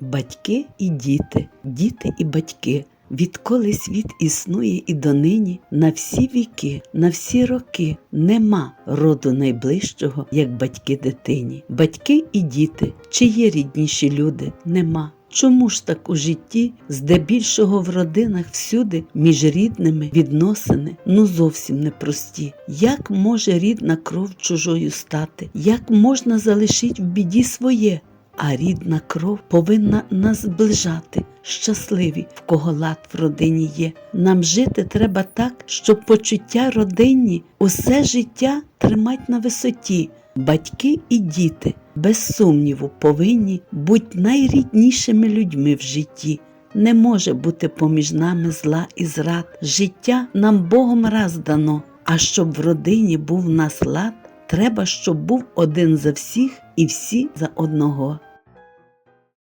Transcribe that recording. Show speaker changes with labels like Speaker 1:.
Speaker 1: Батьки і діти, діти і батьки. Відколи світ існує і донині, на всі віки, на всі роки нема роду найближчого, як батьки дитині. Батьки і діти, чи є рідніші люди, нема. Чому ж так у житті, здебільшого в родинах всюди між рідними відносини ну зовсім непрості? Як може рідна кров чужою стати? Як можна залишити в біді своє? А рідна кров повинна нас зближати, щасливі, в кого лад в родині є. Нам жити треба так, щоб почуття родинні усе життя тримать на висоті. Батьки і діти, без сумніву, повинні бути найріднішими людьми в житті. Не може бути поміж нами зла і зрад. Життя нам Богом раз дано. А щоб в родині був нас лад, треба, щоб був один за всіх і всі за одного.